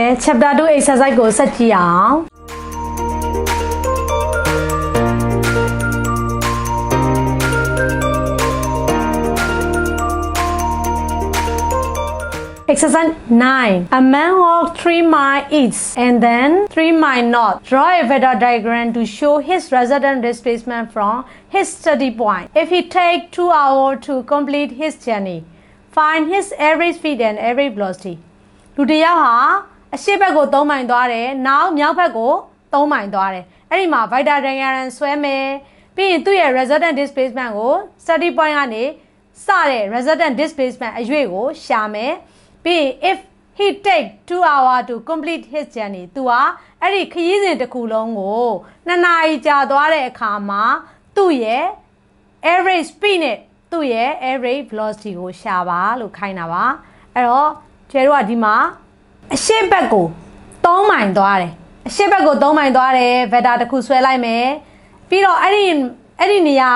အဲ chapter 2 exercise ကိုဆက်ကြည့်အောင် Exercise 9. A man walked 3 miles east and then 3 miles north. Draw a vector diagram to show his resultant displacement from his study point. If he take 2 hours to complete his journey, find his average speed and average velocity. လူတစ်ယောက်ဟာ အရှိတ်ဘက်ကို3မိုင်သွားတယ်။နောက်မြောက်ဘက်ကို3မိုင်သွားတယ်။အဲ့ဒီမှာ vector diagram ဆွဲမယ်။ပြီးရင်သူ့ရဲ့ resultant displacement ကို study point ကနေစတဲ့ resultant displacement အရွေ့ကိုရှာမယ်။ပြီးရင် if he take 2 hour to complete his journey သူဟာအဲ့ဒီခရီးစဉ်တစ်ခုလုံးကို2နာရီကြာသွားတဲ့အခါမှာသူ့ရဲ့ average speed နဲ့သူ့ရဲ့ average velocity ကိုရှာပါလို့ခိုင်းတာပါအဲ့တော့ကျဲတို့ကဒီမှာ အရှိတ်ဘက်ကို3မိုင်သွားတယ်အရှိတ်ဘက်ကို3မိုင်သွားတယ် vector တစ်ခုဆွဲလိုက်မယ်ပြီးတော့အဲ့ဒီအဲ့ဒီနေရာ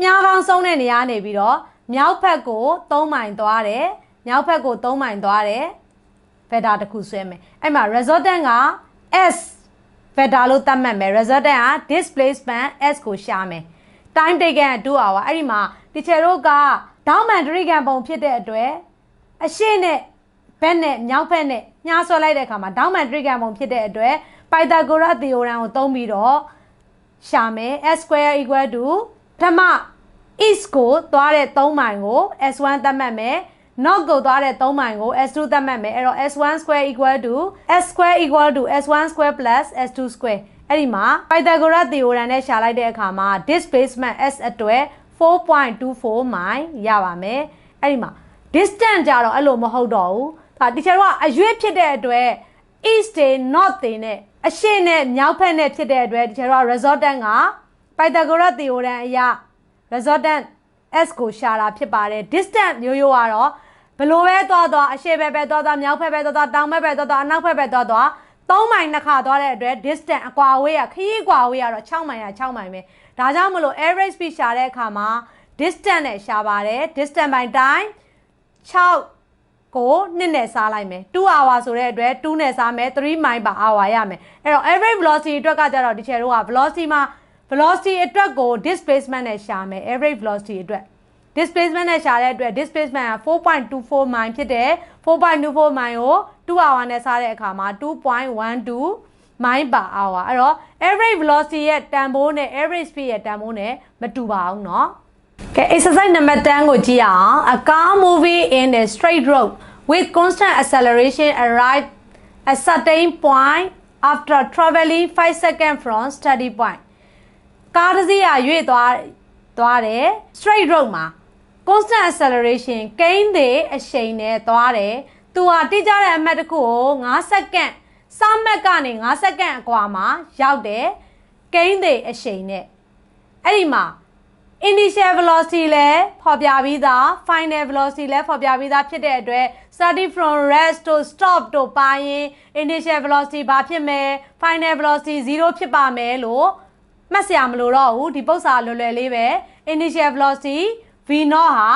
မြားကောင်းဆုံးတဲ့နေရာနေပြီးတော့မြောက်ဘက်ကို3မိုင်သွားတယ်မြောက်ဘက်ကို3မိုင်သွားတယ် vector တစ်ခုဆွဲမယ်အဲ့မှာ resultant က s vector လို့သတ်မှတ်မယ် resultant က displacement s ကိုရှာမယ် time taken 2 hour အဲ့ဒီမှာ teacher တို့က down man တရိကန်ပုံဖြစ်တဲ့အတွက်အရှိနဲ့ ဘက်နဲ့မြောက်ဘက်နဲ့ညှားဆွဲလိုက်တဲ့အခါမှာ down man တရိကန်ပုံဖြစ်တဲ့အတွက် Pythagoras theorem ကိုသုံးပြီးတော့ရှာမယ် s square equal to ပထမ east ကိုသွားတဲ့3မိုင်ကို s1 သတ်မှတ်မယ် north ကိုသွားတဲ့3မိုင်ကို s2 သတ်မှတ်မယ်အဲ့တော့ s1 square equal to s square equal to s1 square plus s2 square အဲ့ဒီမှာ Pythagoras theorem နဲ့ရှာလိုက်တဲ့အခါမှာ displacement s အတွက်4.24 မိုင်ရပါမယ်အဲ့ဒီမှာ distance ကြတော့အဲ့လိုမဟုတ်တော့ဘူး ဒါ teacher တို့ကအရွေးဖြစ်တဲ့အတွက် east တွေ north တွေနဲ့အရှေ့နဲ့မြောက်ဘက်နဲ့ဖြစ်တဲ့အတွက် teacher တို့က resultant က Pythagoras theorem အရ resultant s ကိုရှာတာဖြစ်ပါတယ် distance မျိုးရိုးကတော့ဘလို့ပဲသွားသွားအရှေ့ဘက်ပဲသွားသွားမြောက်ဘက်ပဲသွားသွားတောင်ဘက်ပဲသွားသွားအနောက်ဘက်ပဲသွားသွား3မိုင်နှစ်ခါသွားတဲ့အတွက် distance အကွာအဝေးကခရီးကွာအဝေးကတော့6မိုင်ရ6မိုင်ပဲဒါကြောင့်မလို့ average speed ရှာတဲ့အခါမှာ distance နဲ့ရှာပါတယ် distance by time 6 ကို2နဲ့စားလိုက်မယ်2 hour ဆိုတဲ့အတွက်2နဲ့စားမယ်3 mile per hour ရမယ်အဲ့တော့ average velocity အတွက်ကကြတော့ဒီချေတို့က velocity မှာ velocity အတွက်ကို displacement နဲ့ရှာမယ် average velocity အတွက် displacement နဲ့ရှာတဲ့အတွက် displacementက4.24 mile ဖြစ်တယ်4.24 mile ကို2 hour နဲ့စားတဲ့အခါမှာ2.12 mile per hour အဲ့တော့ average velocity ရဲ့တန်ဖိုးနဲ့ average speed ရဲ့တန်ဖိုးနဲ့မတူပါဘူးเนาะ ကဲ exercise number 10ကိုကြည့်အောင် a car moving in a straight road with constant acceleration arrive at certain point after traveling 5 seconds from study point ကားတစ်စီးကရွေ့သွားသွားတယ် straight road မှာ constant acceleration ကိန်းသေးအရှိန်နဲ့သွားတယ်သူဟာတိကျတဲ့အမှတ်တစ်ခုကို9စက္ကန့်စမတ်ကနေ9စက္ကန့်အကွာမှာရောက်တယ်ကိန်းသေးအရှိန်နဲ့အဲ့ဒီမှာ initial velocity လဲဖော်ပြပြီးသား final velocity လဲဖော်ပြပြီးသားဖြစ်တဲ့အတွက် study from rest to stop တို့ပါရင် initial velocity ဘာဖြစ်မယ် final velocity 0ဖြစ်ပါမယ်လို့မှတ်စရာမလိုတော့ဘူးဒီပု္ပ္ပစာလွယ်လွယ်လေးပဲ initial velocity v 0 ဟာ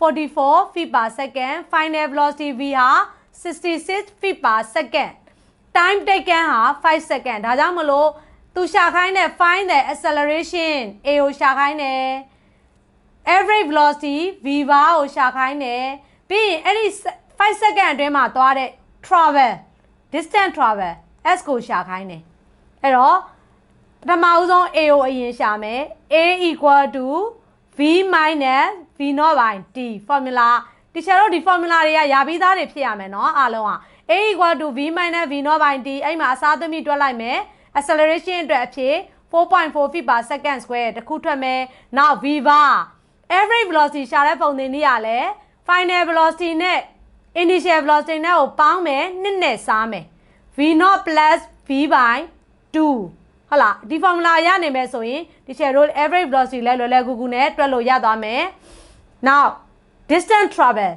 44 feet per second final velocity v ဟာ66 feet per second time taken ဟာ5 second ဒါကြောင့်မလို့ သူရှာခိုင်းတဲ့ find the acceleration a ကိုရှာခိုင်းတယ် average velocity v bar ကိုရှာခိုင်းတယ်ပြီးရင်အဲ့ဒီ5 second အတွင်းမှာသွားတဲ့ travel distance travel s ကိုရှာခိုင်းတယ်အဲ့တော့ပထမဦးဆုံး a ကိုအရင်ရှာမယ် a equal to v minus v 0 by t formula တခြားတော့ဒီ formula တွေကယာပြီးသားတွေဖြစ်ရမယ်เนาะအားလုံးက a equal to v minus v 0 by t အဲ့မှာအစားသမီးတွက်လိုက်မယ် acceleration အတွက်အဖြစ်4.4 feet per second square တခုထွက်မယ်နောက် v bar average velocity ရှာတဲ့ပုံသင်နည်းရလဲ final velocity နဲ့ initial velocity နဲ့ကိုပေါင်းမယ်နှစ်နဲ့စားမယ် v0 plus v by 2ဟုတ်လားဒီ formula ရနေမယ်ဆိုရင်ဒီချက်တို့ average velocity လဲလွယ်လွယ်ကူကူနဲ့တွက်လို့ရသွားမယ် now distance travel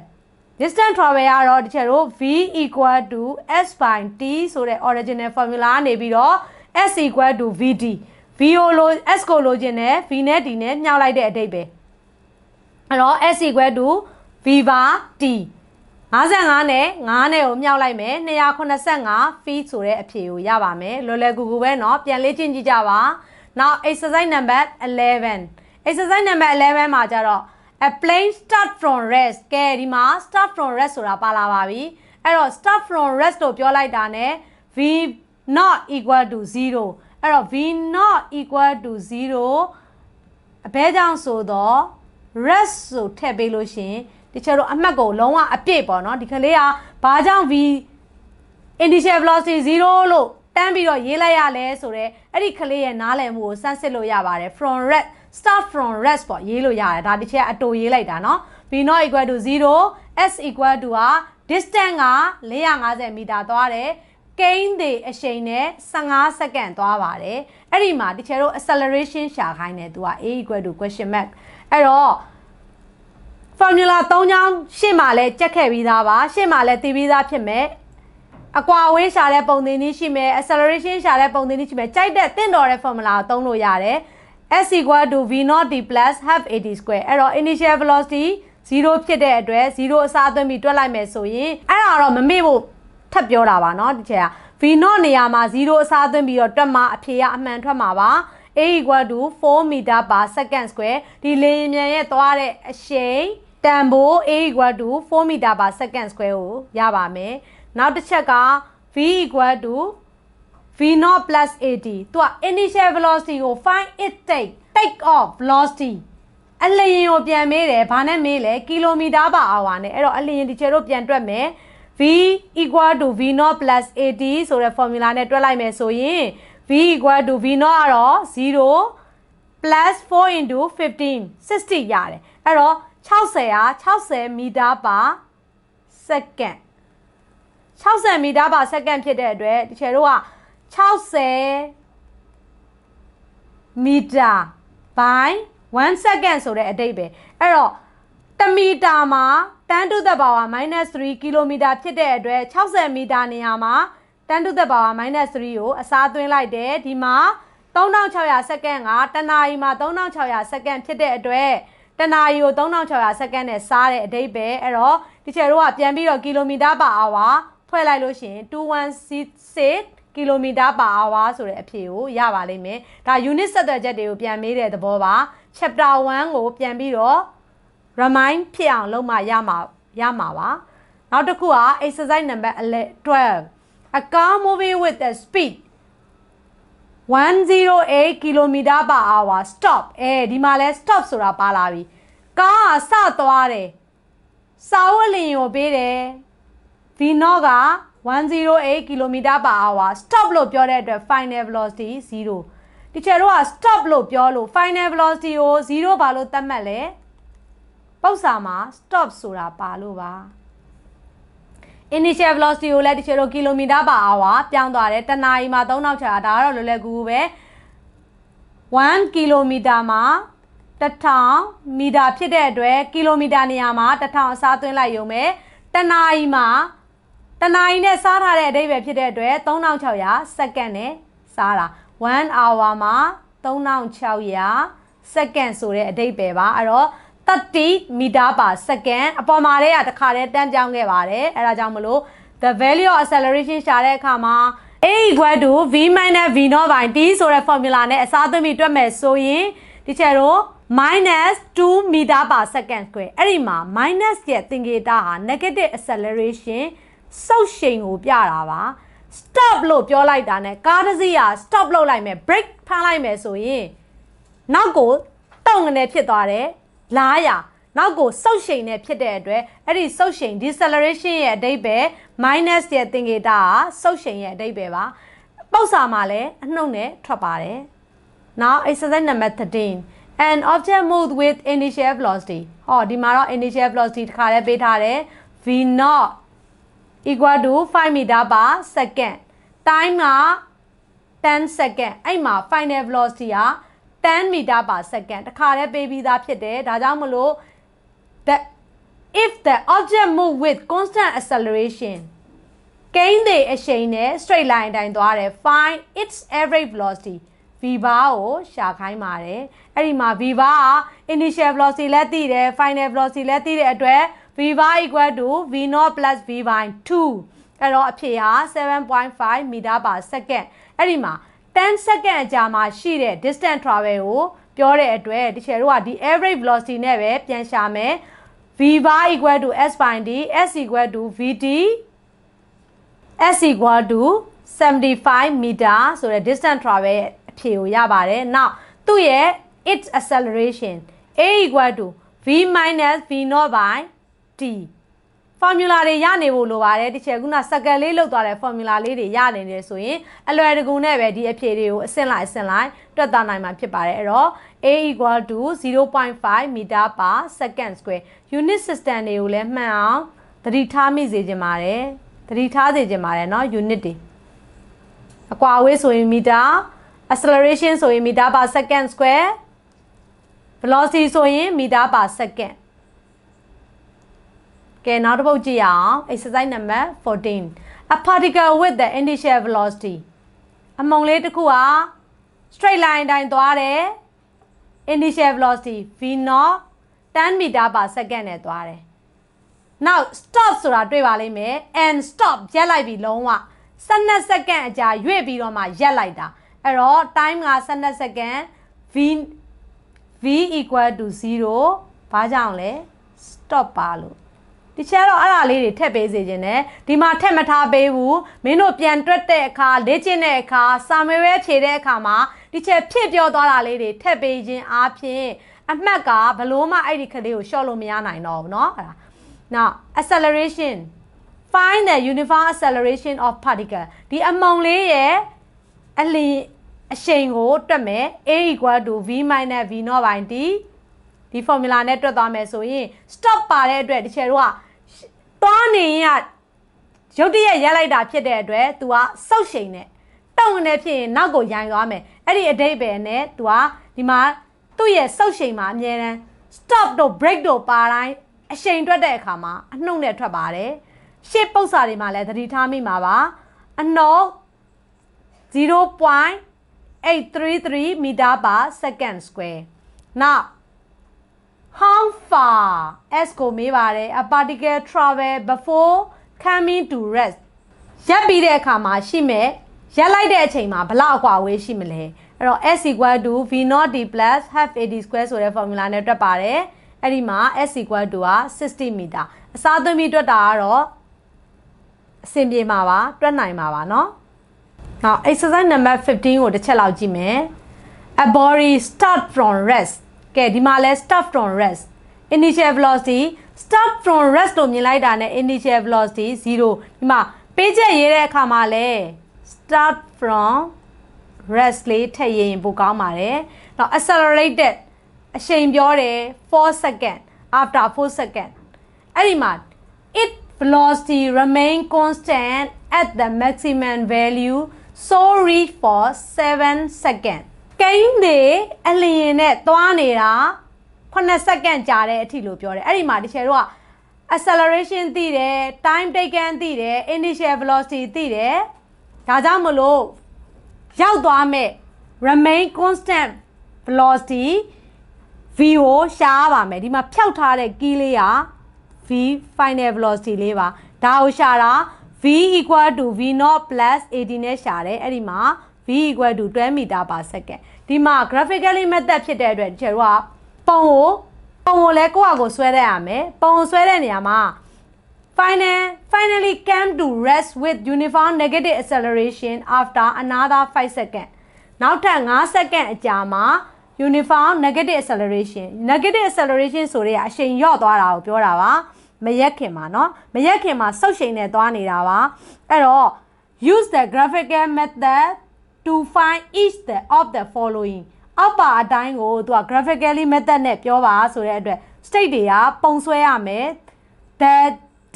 distance travel ရတော့ဒီချက်တို့ v equal to s by t ဆိုတဲ့ original formula ကနေပြီးတော့ s equal to vt v ကိုလို s ကိုလိုချင်တယ် v နဲ့ t နဲ့မြှောက်လိုက်တဲ့အဓိပ္ပာယ်အဲ့တော့ s equal to v bar t 55နဲ့9နဲ့ကိုမြောက်လိုက်မယ်285 feet ဆိုတဲ့အဖြေကိုရပါမယ်လွယ်လွယ်ကူကူပဲเนาะပြန်လေ့ကျင့်ကြည့်ကြပါ now exercise number 11 exercise number 11မှာကြတော့ a plane start from rest ကဲဒီမှာ start from rest ဆိုတာပါလာပါပြီအဲ့တော့ start from rest လို့ပြောလိုက်တာ ਨੇ v not equal to 0အဲ့တော့ v not equal to 0အဘဲကြောင့်ဆိုတော့ rest ဆိုထည့်ပေးလို့ရှင်တချို့တော့အမှတ်ကိုလုံးဝအပြည့်ပေါ့နော်ဒီကလေးကဘာကြောင့် v initial velocity 0လို့တန်းပြီးတော့ရေးလိုက်ရလဲဆိုတော့အဲ့ဒီကလေးရဲ့နားလည်မှုကိုစမ်းစစ်လို့ရပါတယ် from rest start from rest ပေါ့ရေးလို့ရတယ်ဒါတစ်ချက်အတူရေးလိုက်တာနော် v not equal to 0 s equal to ဟာ distance က450မီတာသွားတယ် ကိန်းတွေအရှိန်နဲ့15စက္ကန့်သွားပါတယ်အဲ့ဒီမှာတချို့တို့ acceleration ရှာခိုင်းတယ်သူက a equal to question mark အဲ့တော့ formula 3ချောင်းရှေ့မှာလဲကြက်ခဲ့ပြီးသားပါရှေ့မှာလဲသိပြီးသားဖြစ်မယ်အကွာအဝေးရှာတဲ့ပုံသင်နည်းရှိမယ် acceleration ရှာတဲ့ပုံသင်နည်းရှိမယ်ကြိုက်တဲ့တင့်တော်တဲ့ formula ကိုသုံးလို့ရတယ် s equal to v naught d plus half at square အဲ့တော့ initial velocity 0ဖြစ်တဲ့အတွက်0အစားသွင်းပြီးတွက်လိုက်မယ်ဆိုရင်အဲ့ဒါတော့မမေ့ဖို့ ထပ်ပြောတာပါเนาะဒီချက်က v naught နေရာမှာ0အစားသွင်းပြီးတော့တွက်မှာအဖြေကအမှန်ထွက်မှာပါ a equal to 4 meter per second square ဒီလေယာဉ်မြန်ရဲ့သွားတဲ့အရှိန်တန်ဖိုး a equal to 4 meter per second square ကိုရပါမယ်နောက်တစ်ချက်က v equal to v naught plus 80သူက initial velocity ကို find it take take off velocity အလျင်ကိုပြန်မေးတယ်ဘာနဲ့မေးလဲကီလိုမီတာပါအာဝါနဲ့အဲ့တော့အလျင်ဒီချေတို့ပြန်တွက်မယ် v equal to v naught plus 80ဆိုတဲ့ formula နဲ့တွက်လိုက်မယ်ဆိုရင် v equal to v naught ကတော့0 plus 4 into 15 60ရတယ်အဲ့တော့60ဟာ60မီတာပါစက္ကန့်60မီတာပါစက္ကန့်ဖြစ်တဲ့အတွက်ဒီချေတို့က60မီတာ by 1 second ဆိုတဲ့အတိတ်ပဲအဲ့တော့ 1မီတာမှာ10 to the power -3 ကီလိုမီတာဖြစ်တဲ့အတွက်60မီတာနေရာမှာ10 to the power -3 ကိုအစားသွင်းလိုက်တယ်ဒီမှာ3600စက္ကန့်ကတနာရီမှာ3600စက္ကန့်ဖြစ်တဲ့အတွက်တနာရီကို3600စက္ကန့်နဲ့စားတဲ့အတိတ်ပဲအဲ့တော့ဒီချက်တို့ကပြန်ပြီးတော့ကီလိုမီတာပါအာဝါဖွဲ့လိုက်လို့ရှိရင်2166ကီလိုမီတာပါအာဝါဆိုတဲ့အဖြေကိုရပါလိမ့်မယ်ဒါ unit ဆက်သွယ်ချက်တွေကိုပြန်မေးတဲ့သဘောပါ chapter 1ကိုပြန်ပြီးတော့ remind ဖြစ်အောင်လုပ်မှရမှာရမှာပါနောက်တစ်ခုက exercise number 12 a car moving with a speed 108 km per hour stop အဲဒီမှာလဲ stop ဆိုတာပါလာပြီကားကစသွားတယ်စာဝတ်လင်ကိုပေးတယ် v naught က108 km per hour stop လို့ပြောတဲ့အတွက် final velocity 0ဒီချက်တော့ stop လို့ပြောလို့ final velocity ကို0ပါလို့သတ်မှတ်လဲ ပု္ပ္ပာမှာ stop ဆိုတာပါလို့ပါ initial velocity ကိုလည်းဒီချက်တော့ km per hour ပြောင်းသွားတယ်တနာရီမှာ3600ဒါကတော့လွယ်လွယ်ကူကူပဲ1 km မှာ1000မီတာဖြစ်တဲ့အတွက်ကီလိုမီတာနေရာမှာ1000အစားသွင်းလိုက်ရုံပဲတနာရီမှာတနာရီနဲ့စားထားတဲ့အဓိပ္ပာယ်ဖြစ်တဲ့အတွက်3600စက္ကန့်နဲ့စားတာ1 hour မှာ3600စက္ကန့်ဆိုတဲ့အဓိပ္ပာယ်ပါအဲ့တော့ 30 meter per second အပေါ်မှာတည်းကတစ်ခါတည်းတန်းပြောင်းခဲ့ပါတယ်အဲ့ဒါကြောင့်မလို့ the value of acceleration ရှာတဲ့အခါမှာ a equal to v minus v naught by t ဆိုတဲ့ formula နဲ့အစားသွင်းပြီးတွက်မယ်ဆိုရင်ဒီချက်တော့ minus 2 meter per second square အဲ့ဒီမှာ minus ရဲ့သင်္ကေတဟာ negative acceleration စုပ်ရှိန်ကိုပြတာပါ stop လို့ပြောလိုက်တာ ਨੇ ကားတစ်စီးက stop လုပ်လိုက်မယ် brake ဖမ်းလိုက်မယ်ဆိုရင်နောက်ကိုတုံငနေဖြစ်သွားတယ် လားရနောက်ကိုစုပ်ရှိန်နဲ့ဖြစ်တဲ့အတွက်အဲ့ဒီစုပ်ရှိန် deceleration ရဲ့အဓိပ္ပာယ် minus ရဲ့သင်္ကေတကစုပ်ရှိန်ရဲ့အဓိပ္ပာယ်ပါပု္ပ္ပာမှာလည်းအနှုတ်နဲ့ထွက်ပါတယ် now exercise number 13 an object moved with initial velocity ဟောဒီမှာတော့ initial velocity တစ်ခါလေးပေးထားတယ် v naught equal to 5 meter per second time က10 second အဲ့မှာ final velocity က 10 meter per second တခါလေးပေးပြီးသားဖြစ်တယ်ဒါကြောင့်မလို့ the if the object move with constant acceleration ကိန်းတွေအရှိန်နဲ့ straight line အတိုင်းသွားတယ် find its average velocity v bar ကိုရှာခိုင်းပါတယ်အဲ့ဒီမှာ v bar က initial velocity လည်းသိတယ် final velocity လည်းသိတဲ့အတွက် v bar equal to v naught plus v by 2အဲ့တော့အဖြေဟာ7.5 meter per second အဲ့ဒီမှာ 10 second အကြာမှာရှိတဲ့ distance travel ကိုပြောတဲ့အတွက်တချို့တို့ကဒီ average velocity နဲ့ပဲပြန်ရှာမယ် v bar equal to s by d s equal to vt s equal to 75 meter ဆိုတဲ့ distance travel ရဲ့အဖြေကိုရပါတယ်။ Now သူ့ရဲ့ its acceleration a equal to v minus v naught by t formula တွေရနေဖို့လိုပါတယ်တချေခုနစက္ကန့်လေးလောက်သွားတဲ့ formula လေးတွေရနေတယ်ဆိုရင်အလွယ်တကူနဲ့ပဲဒီအဖြေတွေကိုအဆင့်လိုက်အဆင့်လိုက်တွက်သားနိုင်မှာဖြစ်ပါတယ်အဲ့တော့ a equal to 0.5 meter per second square unit system တွေကိုလည်းမှန်အောင်သတိထားမိစေချင်ပါတယ်သတိထားစေချင်ပါတယ်เนาะ unit တွေအကွာအဝေးဆိုရင် meter acceleration ဆိုရင် meter per second square velocity ဆိုရင် meter per second ကဲနောက်တစ်ပုဒ်ကြည့်ရအောင် exercise number 14 a particle with the initial velocity အမုံလေးတစ်ခုဟာ straight line အတိုင်းသွားတယ် initial velocity v naught 10 meter per second နဲ့သွားတယ် now stop ဆိုတာတွေ့ပါလိမ့်မယ် and stop ရက်လိုက်ပြီလုံးဝ12စက္ကန့်အကြာရွေ့ပြီးတော့မှရက်လိုက်တာအဲ့တော့ time က12စက္ကန့် v v equal to 0ဘာကြောင့်လဲ stop ပါလို့ ဒီချက်တော့အဲ့ဒါလေးတွေထည့်ပေးစေခြင်းနဲ့ဒီမှာထည့်မထားပေးဘူးမင်းတို့ပြန်တွက်တဲ့အခါလေ့ကျင့်တဲ့အခါစာမေးပွဲဖြေတဲ့အခါမှာဒီချက်ဖြစ်ပြောသွားတာလေးတွေထည့်ပေးခြင်းအားဖြင့်အမှတ်ကဘလို့မှအဲ့ဒီကလေးကိုရှော့လို့မရနိုင်တော့ဘူးเนาะအဲ့ဒါ now acceleration find the uniform acceleration of particle ဒီအမုံလေးရဲ့အလီအရှိန်ကိုတွက်မယ် a equal to v minus v naught by t ဒီ formula နဲ့တွက်သွားမယ်ဆိုရင် stop ပါတဲ့အတွက်တချေတို့က သွားနေရင်ကရုတ်တရက်ရက်လိုက်တာဖြစ်တဲ့အတွက် तू ကစောက်ရှိန်နဲ့တောင်းနေဖြစ်ရင်နောက်ကိုရိုင်သွားမယ်အဲ့ဒီအတိတ်ပဲနဲ့ तू ကဒီမှာသူ့ရဲ့စောက်ရှိန်မှာအမြဲတမ်း stop တို့ break တို့ပါတိုင်းအရှိန်တွက်တဲ့အခါမှာအနှုတ်နဲ့ထွက်ပါတယ်ရှေ့ပု္ပ္ပစာတွေမှာလည်းသတိထားမိမှာပါအနှုတ်0.833 meter per second square now how far s ကိုမေးပါတယ် a particle travel before coming to rest ရက်ပြီးတဲ့အခါမှာရှိမဲ့ရက်လိုက်တဲ့အချိန်မှာဘလောက်အကွာအဝေးရှိမလဲအဲ့တော့ s equal to v naught d plus half ad square ဆိုတဲ့ formula နဲ့တွက်ပါတယ်အဲ့ဒီမှာ s equal to က60 meter အစားသွင်းပြီးတွက်တာကတော့အဆင်ပြေမှာပါတွက်နိုင်မှာပါเนาะနောက် exercise number 15ကိုတစ်ချက်လောက်ကြည့်မယ် a body start from rest ကဲဒီမှာလဲ start from rest initial velocity start from rest လို့မြင်လိုက်တာနဲ့ initial velocity 0ဒီမှာပေးချက်ရေးတဲ့အခါမှာလဲ start from rest လေးထည့်ရေးရင်ပိုကောင်းပါတယ်။နောက် accelerated အရှိန်ပြောတယ်4 second after 4 second အဲ့ဒီမှာ it velocity remain constant at the maximum value so reach for 7 second ကိန်းတွေအလျင်နဲ့သွားနေတာ9စက္ကန့်ကြာတဲ့အထိလို့ပြောတယ်အဲ့ဒီမှာတချို့တို့က acceleration သိတယ် time taken သိတယ် initial velocity သိတယ်ဒါကြောင့်မလို့ရောက်သွားမဲ့ remain constant velocity v ကိုရှားပါမယ်ဒီမှာဖြောက်ထားတဲ့ key လေးက v final velocity လေးပါဒါကိုရှာတာ v equal to v naught plus 80နဲ့ရှာတယ်အဲ့ဒီမှာ v equal to 12 meter per second ဒီမှာ graphically method ဖြစ်တဲ့အတွက်ကျတော့ပုံကိုပုံကိုလည်းကိုယ့်အကိုဆွဲရရမယ်ပုံကိုဆွဲတဲ့နေရာမှာ final finally came to rest with uniform negative acceleration after another 5 second နောက်ထပ်5 second အကြာမှာ uniform negative acceleration negative acceleration ဆိုရဲအရှိန်လျော့သွားတာကိုပြောတာပါမရက်ခင်မှာเนาะမရက်ခင်မှာစုပ်ရှိန်နဲ့သွားနေတာပါအဲ့တော့ use the graphical method to find each the of the following အောက်ပါအတိုင်းကိုသူက graphically method နဲ့ပြောပါဆိုတဲ့အတွက် state တွေကပုံဆွဲရမယ် the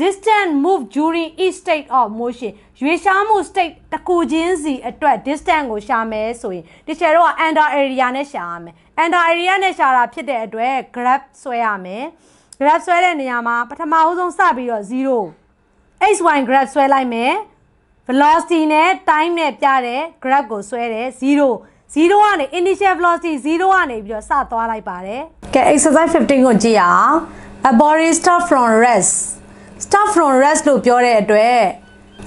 distance move during each state of motion ရွေရှားမှု state တစ်ခုချင်းစီအတွက် distance ကိုရှာမယ်ဆိုရင်ဒီချေတော့ under area နဲ့ရှာရမယ် under area နဲ့ရှာတာဖြစ်တဲ့အတွက် graph ဆွဲရမယ် graph ဆွဲတဲ့နေရာမှာပထမအဆုံးစပြီးတော့0 xy graph ဆွဲလိုက်မယ် velocity နဲ့ time နဲ့ပြတဲ့ graph ကိုဆွဲတယ်0 0ကနေ initial velocity 0ကနေပြီးတော့စသွားလိုက်ပါတယ်။ကဲ exercise 15ကိုကြည့်အောင်။ a body start from rest start from rest လို့ပြောတဲ့အတွက်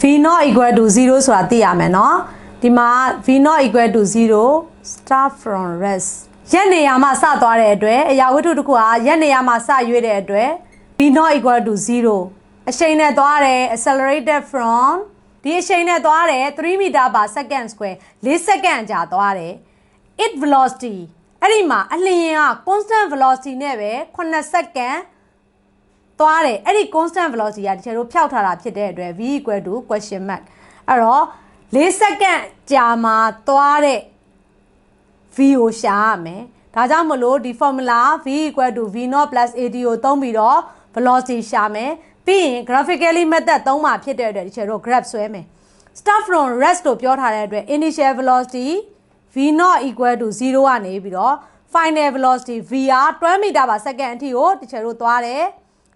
v not equal to 0ဆိုတာသိရမယ်နော်။ဒီမှာ v not equal to 0 start from rest ရက်နေရာမှာစသွားတဲ့အတွက်အရာဝတ္ထုတစ်ခုဟာရက်နေရာမှာစရွေးတဲ့အတွက် v not equal to 0အချိန်နဲ့သွားတယ် accelerated from ဒီအရှိန်နဲ့သွားတယ်3 meter per second square 4စက္ကန့်ကြာသွားတယ် it velocity အဲ့ဒီမှာအလျင်က constant velocity နဲ့ပဲ9စက္ကန့်သွားတယ်အဲ့ဒီ constant velocity ကတချို့ဖျောက်ထားတာဖြစ်တဲ့အတွက် v equal to question mark အဲ့တော့4စက္ကန့်ကြာမှာသွားတဲ့ v ကိုရှာရမယ်ဒါကြောင့်မလို့ဒီ formula v equal to v 0 plus at ကိုသုံးပြီးတော့ velocity ရှာမယ် ပြီးရင် graphically method သုံးမှာဖြစ်တဲ့အတွက်ဒီချက်တော့ graph ဆွဲမယ် start from rest လို့ပြောထားတဲ့အတွက် initial velocity v 0 equal to 0ကနေပြီးတော့ final velocity v က12 meter per second အထိကိုဒီချက်တို့သွားတယ်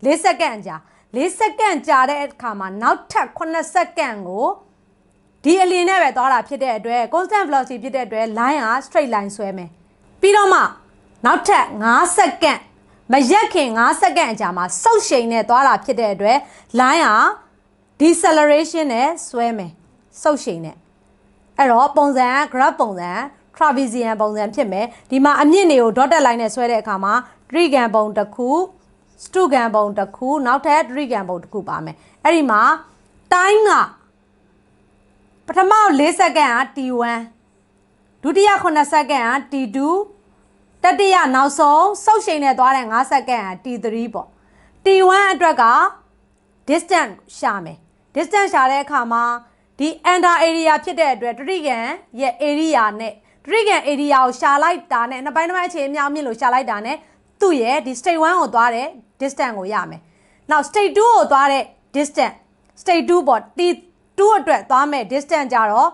4စက္ကန့်ကြာ4စက္ကန့်ကြာတဲ့အခါမှာနောက်ထပ်9စက္ကန့်ကိုဒီအလင်းနဲ့ပဲသွားတာဖြစ်တဲ့အတွက် constant velocity ဖြစ်တဲ့အတွက် line က straight line ဆွဲမယ်ပြီးတော့မှနောက်ထပ်5စက္ကန့် မရက်ခင်5စက္ကန့်အကြာမှာစုပ်ရှိန်နဲ့သွားတာဖြစ်တဲ့အတွက် line က deceleration နဲ့ဆွဲမယ်စုပ်ရှိန်နဲ့အဲ့တော့ပုံစံက graph ပုံစံ trapezium ပုံစံဖြစ်မယ်ဒီမှာအမြင့်တွေကို dotted line နဲ့ဆွဲတဲ့အခါမှာ trigon ပုံတစ်ခု stugan ပုံတစ်ခုနောက်ထပ် trigon ပုံတစ်ခုပါမယ်အဲ့ဒီမှာ time ကပထမ4စက္ကန့်က t1 ဒုတိယ9စက္ကန့်က t2 တတိယနောက်ဆုံးစုပ်ရှိန်နဲ့သွားတဲ့9စက္ကန့်က t3 ပေါ့ t1 အတွက်က distance ရှာမယ် distance ရှာတဲ့အခါမှာဒီ under area ဖြစ်တဲ့အတွက်တရိကန်ရဲ့ area နဲ့တရိကန် area ကိုရှာလိုက်တာနဲ့နှစ်ပိုင်းတစ်ပိုင်းအခြေအမြောက်မြင့်လို့ရှာလိုက်တာနဲ့သူ့ရဲ့ဒီ state 1ကိုသွားတဲ့ distance ကိုရမယ်။ now state 2ကိုသွားတဲ့ distance state 2ပေါ့ t2 အတွက်သွားမယ် distance ကြတော့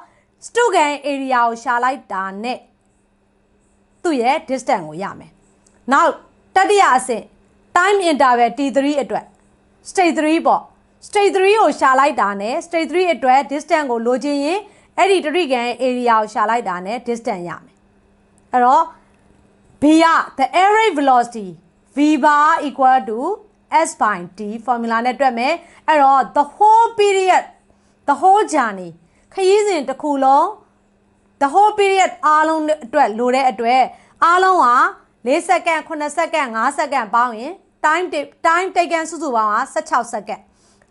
student area ကိုရှာလိုက်တာနဲ့ သူ့ရဲ့ distance ကိုရမယ်။ now တတိယအဆင့် time interval t3 အတွက် state 3ပေါ့ state 3ကိုရှာလိုက်တာနဲ့ state 3အတွက် distance ကိုလိုချင်ရင်အဲ့ဒီတရိကန် area ကိုရှာလိုက်တာနဲ့ distance ရမယ်အဲ့တော့ v က the average velocity v bar equal to s by t formula နဲ့တွက်မယ်အဲ့တော့ the whole period the whole journey ခရီးစဉ်တစ်ခုလုံး the whole period အားလုံးအတွက်လိုတဲ့အတွက်အားလုံးက4စက္ကန့်9စက္ကန့်5စက္ကန့်ပေါင်းရင် time time taken စုစုပေါင်းက16စက္ကန့်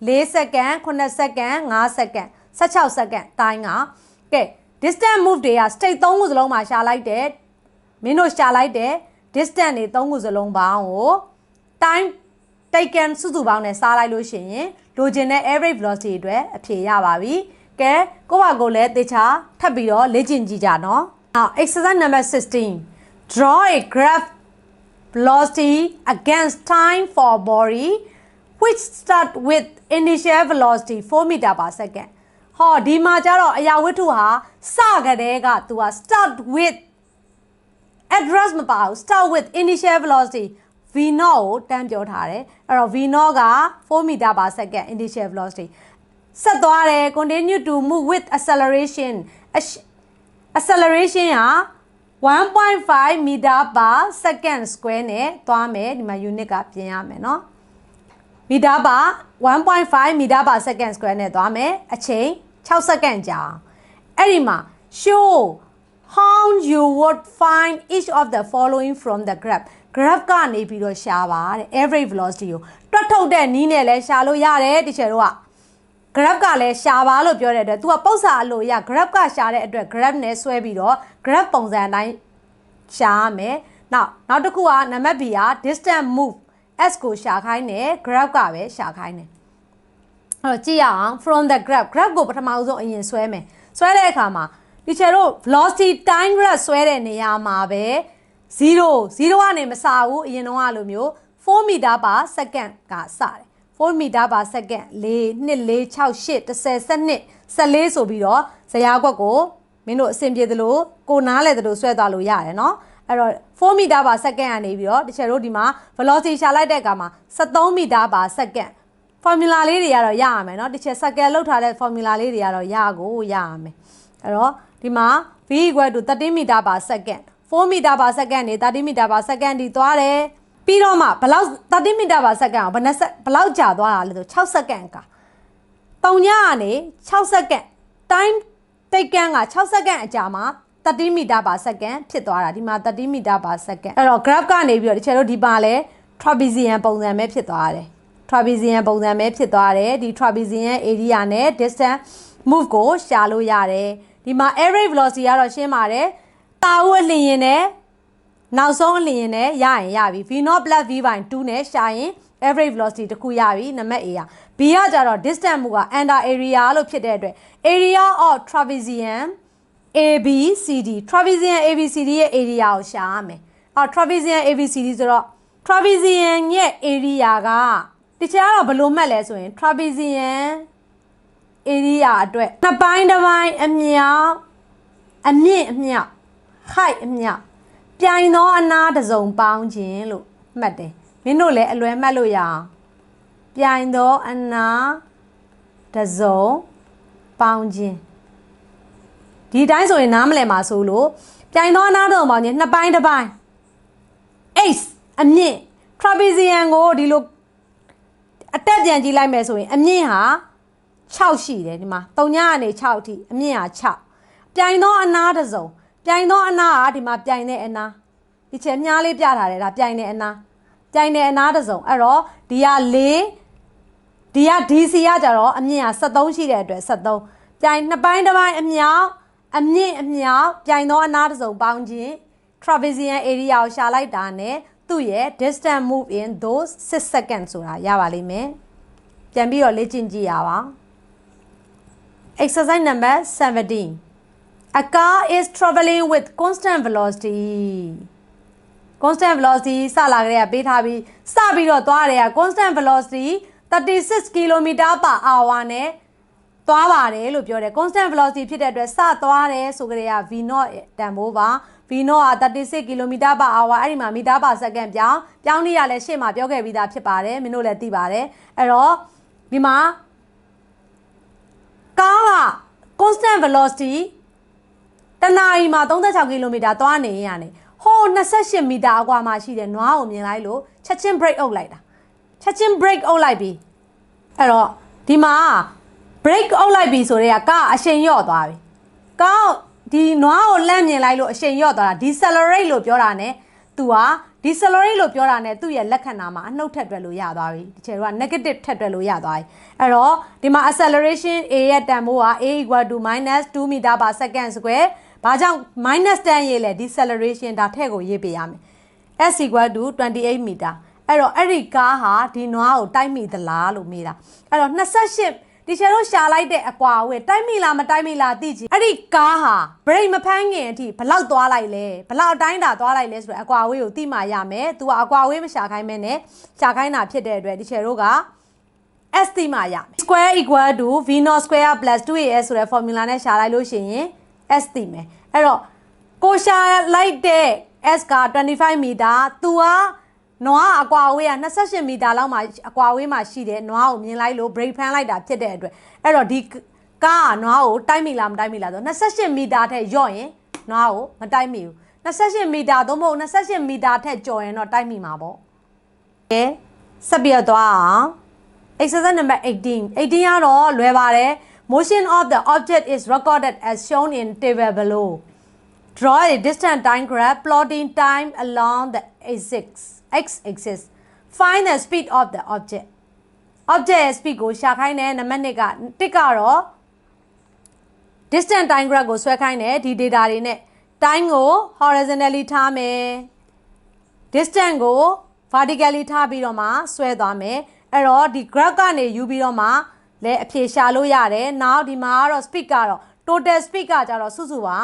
4စက္ကန့်9စက္ကန့်5စက္ကန့်16စက္ကန့် time ကကဲ distance move တွေက state 3ခုစလုံးမှာရှာလိုက်တယ်မင်းတို့ရှာလိုက်တဲ့ distance တွေ3ခုစလုံးပေါင်းကို time taken စုစုပေါင်းနဲ့စားလိုက်လို့ရှိရင်လိုချင်တဲ့ average velocity အတွက်အဖြေရပါပြီ ကဲကိုယ့်ဘာကိုလည်းသေချာထပ်ပြီးတော့လေ့ကျင့်ကြည့်ကြနော် now exercise number 16 draw a graph velocity against time for body which start with initial velocity 4 meter per second ဟောဒီမှာကျတော့အရာဝတ္ထုဟာစကြတဲ့ကသူက start with address မပါဘူး start with initial velocity v 0 ကိုတန်းပြောထားတယ်အဲ့တော့ v 0 က4 meter per second initial velocity ဆက်သွားတယ် continue to move with acceleration acceleration က1.5 meter per second square နဲ့သွားမယ်ဒီမှာ unit ကပြင်ရမယ်เนาะ meter per 1.5 meter per second square နဲ့သွားမယ်အချိန်6စက္ကန့်ကြာအဲ့ဒီမှာ show how you would find each of the following from the graph graph ကနေပြီးတော့ရှာပါတဲ့ average velocity ကိုတွက်ထုတ်တဲ့နီးနဲ့လည်းရှာလို့ရတယ်တချို့တို့ က graph ကလည်းရှာပါလို့ပြောတဲ့အတွက် तू ကပု္ပ္ပစာအလို့ရ graph ကရှာတဲ့အတွက် graph နဲ့ဆွဲပြီးတော့ graph ပုံစံအတိုင်းရှာရမယ်။နောက်နောက်တစ်ခုကနံပါတ် B က distance move s ကိုရှာခိုင်းတယ် graph ကပဲရှာခိုင်းတယ်။အဲ့တော့ကြည့်ရအောင် from the graph graph ကိုပထမဦးဆုံးအရင်ဆွဲမယ်။ဆွဲတဲ့အခါမှာဒီချေတို့ velocity time graph ဆွဲတဲ့နေရာမှာပဲ0 0ကနေမစဘူးအရင်တော့အလိုမျိုး4 meter per second ကစတယ် 4 meter per second 4 2 4 6 8 10 12 14ဆိုပြီးတော့ဇယားကွက်ကိုမင်းတို့အဆင်ပြေသလိုကိုနားလဲသလိုဆွဲသွားလို့ရတယ်เนาะအဲ့တော့4 meter per second ကနေပြီးတော့တချို့တို့ဒီမှာ velocity ရှာလိုက်တဲ့အခါမှာ73 meter per second formula လေးတွေကတော့ရရမယ်เนาะတချို့ circle လောက်ထားတဲ့ formula လေးတွေကတော့ရကိုရရမယ်အဲ့တော့ဒီမှာ v equal to 13 meter per second 4 meter per second နေ30 meter per second ဒီသွားတယ် ပြီးတော့မှဘယ်လောက်30မီတာပါစက္ကန့်အောင်ဘယ်နှစ်စက်ဘယ်လောက်ကြာသွားတာလဲဆို6စက္ကန့်ကတုံညကနေ6စက္ကန့် time taken က6စက္ကန့်အကြာမှာ30မီတာပါစက္ကန့်ဖြစ်သွားတာဒီမှာ30မီတာပါစက္ကန့်အဲ့တော့ graph ကနေပြီးတော့တချို့တို့ဒီပါလဲ trapezium ပုံစံပဲဖြစ်သွားတယ် trapezium ပုံစံပဲဖြစ်သွားတယ်ဒီ trapezium area နဲ့ distance move ကိုရှာလို့ရတယ်ဒီမှာ average velocity ကတော့ရှင်းပါတယ်တာဝက်လျင်နဲ့ နောက်ဆုံးအလျင်နဲ့ရရင်ရပြီ v0 plus v by 2နဲ့ရှာရင် average velocity တစ်ခုရပြီနံပါတ် A ရ B ကကြတော့ distance move က under area လို့ဖြစ်တဲ့အတွက် area of trapezium ABCD trapezium ABCD ရဲ့ area ကိုရှာရမယ်အော် trapezium ABCD ဆိုတော့ trapezium ရဲ့ area ကတခြားတော့ဘယ်လိုမှတ်လဲဆိုရင် trapezium area အတွက်နှစ်ပိုင်းတစ်ပိုင်းအမြောက်အမြင့်အမြောက် height အမြောက် ပြိုင်သောအနာတစ်စုံပေါင်းခြင်းလို့မှတ်တယ်မင်းတို့လည်းအလွယ်မှတ်လို့ရအောင်ပြိုင်သောအနာတစ်စုံပေါင်းခြင်းဒီအတိုင်းဆိုရင်နားမလည်ပါဆိုလို့ပြိုင်သောအနာတစ်စုံပေါင်းခြင်းနှစ်ပိုင်းတစ်ပိုင်း H အမြင့် trapezium ကိုဒီလိုအတက်ပြန်ကြည့်လိုက်မယ်ဆိုရင် အမြင့်ဟာ6ရှိတယ်ဒီမှာ3ညကနေ6အထိအမြင့်ဟာ6ပြိုင်သောအနာတစ်စုံ ပြိုင်သောအနာဟာဒီမှာပြိုင်တဲ့အနာဒီချက်မြားလေးပြထားတယ်ဒါပြိုင်တဲ့အနာပြိုင်တဲ့အနာတစ်စုံအဲ့တော့ဒီက4ဒီက DC ကကြတော့အမြင့်ဟာ73ရှိတဲ့အတွက်73ပြိုင်နှစ်ပိုင်းတစ်ပိုင်းအမြောက်အမြင့်အမြောက်ပြိုင်သောအနာတစ်စုံပေါင်းခြင်း trapezium area ကိုရှာလိုက်တာနဲ့သူ့ရဲ့ distance move in those 6 seconds ဆိုတာရပါလိမ့်မယ်ပြန်ပြီးတော့လေ့ကျင့်ကြည့်ရပါ exercise number 17 a car is traveling with constant velocity constant velocity စလာကြတဲ့ကပေးထားပြီးစပြီးတော့သွားတယ်က constant velocity 36 km per hour နဲ့သွားပါတယ်လို့ပြောတယ် constant velocity ဖြစ်တဲ့အတွက်စသွားတယ်ဆိုကြတဲ့က v0 တန်ဖိုးပါ v0 က36 km per hour အဲ့ဒီမှာမီတာ per second ပြောင်းပြောင်းနေရလဲရှေ့မှာပြောခဲ့ပြီးသားဖြစ်ပါတယ်မင်းတို့လည်းသိပါတယ်အဲ့တော့ဒီမှာကားက constant velocity တနာရီမှာ36ကီလိုမီတာသွားနေရနေဟို28မီတာအကွာမှာရှိတဲ့နွားကိုမြင်လိုက်လို့ချက်ချင်း break အုပ်လိုက်တာချက်ချင်း break အုပ်လိုက်ပြီအဲ့တော့ဒီမှာ break အုပ်လိုက်ပြီဆိုတော့ကားအရှိန်လျော့သွားပြီကားဒီနွားကိုလန့်မြင်လိုက်လို့အရှိန်လျော့သွားတာ decelerate လို့ပြောတာ ਨੇ သူက decelerate လို့ပြောတာ ਨੇ သူ့ရဲ့လက္ခဏာမှာအနှုတ်ထက်တွက်လို့ရသွားပြီဒီချေတော့ negative ထက်တွက်လို့ရသွားပြီအဲ့တော့ဒီမှာ acceleration a ရဲ့တန်ဖိုးက a equal to -2 meter per second square ဘာကြောင့် -10 ရေးလဲ deceleration ဒါထည့်ကိုရေးပေးရမယ် s equal to 28 meter အဲ့တော့အဲ့ဒီကားဟာဒီနွားကိုတိုက်မိသလားလို့မေးတာအဲ့တော့28ဒီချေတို့ရှာလိုက်တဲ့အကွာဝဲတိုက်မိလားမတိုက်မိလားသိကြည့်အဲ့ဒီကားဟာ break မဖမ်းခင်အထိဘလောက်သွားလိုက်လဲဘလောက်အတိုင်းတာသွားလိုက်လဲဆိုတော့အကွာဝေးကိုသိမှရမယ်။ तू ကအကွာဝေးမရှာခိုင်းမဲနဲ့ရှာခိုင်းတာဖြစ်တဲ့အတွက်ဒီချေတို့က s သိမှရမယ်။ square equal to v not square plus 2as ဆိုတဲ့ formula နဲ့ရှာလိုက်လို့ရှိရင် s သိမယ်။အဲ့တော့ကိုရှာလိုက်တဲ့ s က25မီတာ तू ကနွားအကွာဝေးက28မီတာလောက်မှအကွာဝေးမှရှိတယ်နွားကိုမြင်လိုက်လို့ break ဖမ်းလိုက်တာဖြစ်တဲ့အတွက်အဲ့တော့ဒီကားကနွားကိုတိုက်မိလားမတိုက်မိလားဆို28မီတာထက်ယော့ရင်နွားကိုမတိုက်မိဘူး28မီတာသို့မဟုတ်28မီတာထက်ကျော်ရင်တော့တိုက်မိမှာပေါ့ကဲဆက်ပြသွားအောင် exercise number 18 18ကတော့လွယ်ပါတယ် motion of the object is recorded as shown in table below draw a distant time graph plotting time along the axis x axis find the speed of the object object ရဲ့ speed ကိုရှာခိုင်းတဲ့နံပါတ်1ကတစ်ကတော့ distance time graph ကိုဆွဲခိုင်းတယ်ဒီ data တွေနဲ့ time ကို horizontally ထားမယ် distance ကို vertically ထားပြီးတော့မှဆွဲသွားမယ်အဲ့တော့ဒီ graph ကနေယူပြီးတော့မှ လည်းအဖြေရှာလို့ရတယ်နောက်ဒီမှာကတော့ speed ကတော့ total speed ကကြတော့စုစုပါ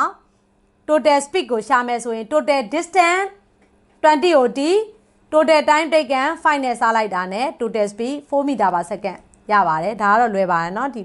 total speed ကိုရှာမယ်ဆိုရင် total distance 20 ot total time taken 5နဲ့စားလိုက်တာနဲ့ total speed 4 meter per second ရပါတယ်ဒါကတော့လွယ်ပါတယ်เนาะဒီ